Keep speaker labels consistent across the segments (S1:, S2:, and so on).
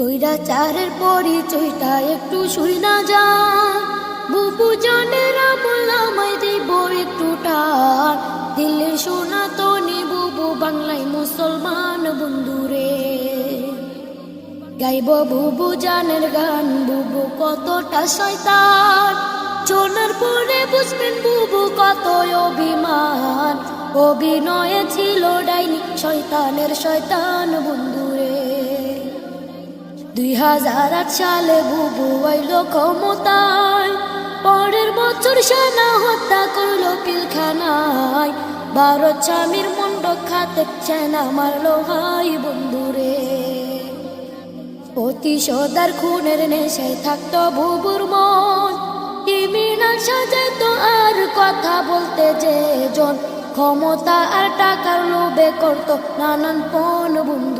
S1: স্বৈরাচারের পরিচয়টা একটু শুই না যা। বুবু জানের আমলামাই দিব একটু টান। দিল্লির সোনা তনি বুবু বাংলায় মুসলমান বন্ধুরে। গাইব বুবু জানের গান, বুবু কতটা শয়তান। শোনার পরে বুঝবেন বুবু কত অভিমান। অভিনয়ে ছিল ডাইনি, শয়তানের শয়তান বন্ধুরে। দুই হাজার আট সালে বুবু আইল ক্ষমতায়। পরের বছর সেনা হত্যা করল পিলখানায়। ভারত স্বামীর মন্ডক খাতে সেনা মারলো ভাই বন্ধুরে। প্রতিশোধার খুনের নেশায় থাকতো বুবুর মন। ক্রিমিনাল সাজাইতো আর কথা বলতে যে জন ক্ষমতা আর টাকার লোভে করতো নানান পণ বন্ধুরে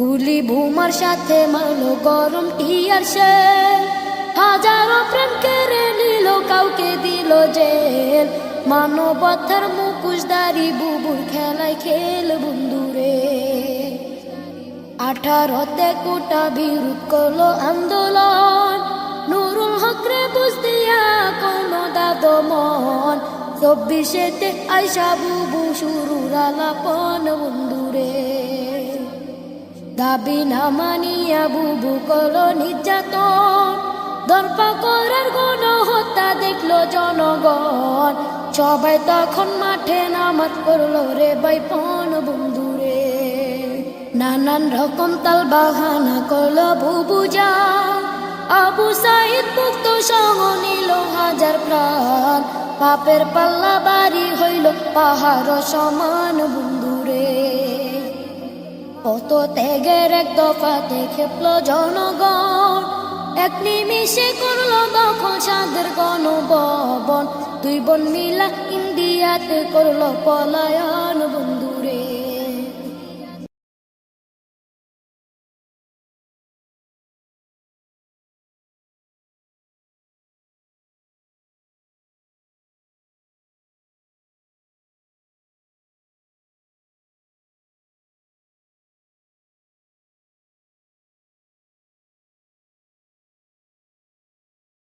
S1: গুলি ভুমার সাথে মারলো, গরম টিয়ার সে। হাজারো প্রেম কেড়ে নিল, কাউকে দিল জেল। মানবতার মুখোশধারী বুবুর খেলায় খেল বন্ধুরে। আঠারোতে কোটা বিরোধ করল আন্দোলন। নুরুল হকরে বুঝ দিয়া কোনো দাদো মন চব্বিশেতে আইসা বুবু শুরুর আলাপন বন্ধুরে। দাবি না মানিয়া বুবু করল নির্যাতন। দর্পা করার গণ হত্যা দেখল জনগণ। সবাই তখন মাঠে নামাজ করল রে বাইপন বন্ধুরে। নানান রকম তাল বাহানা করল বুবু যা। আবু সাইদ মুক্ত সহ নিল হাজার প্রাণ। পাপের পাল্লা বাড়ি হইল পাহাড় সমান বন্ধুরে। কত ত্যাগের এক দফাতে খেপল জনগণ। এক নিমিষে করল দখল চাঁদের গণভবন। দুই বোন মিলা ইন্ডিয়াতে করল পলায়ন বন্ধু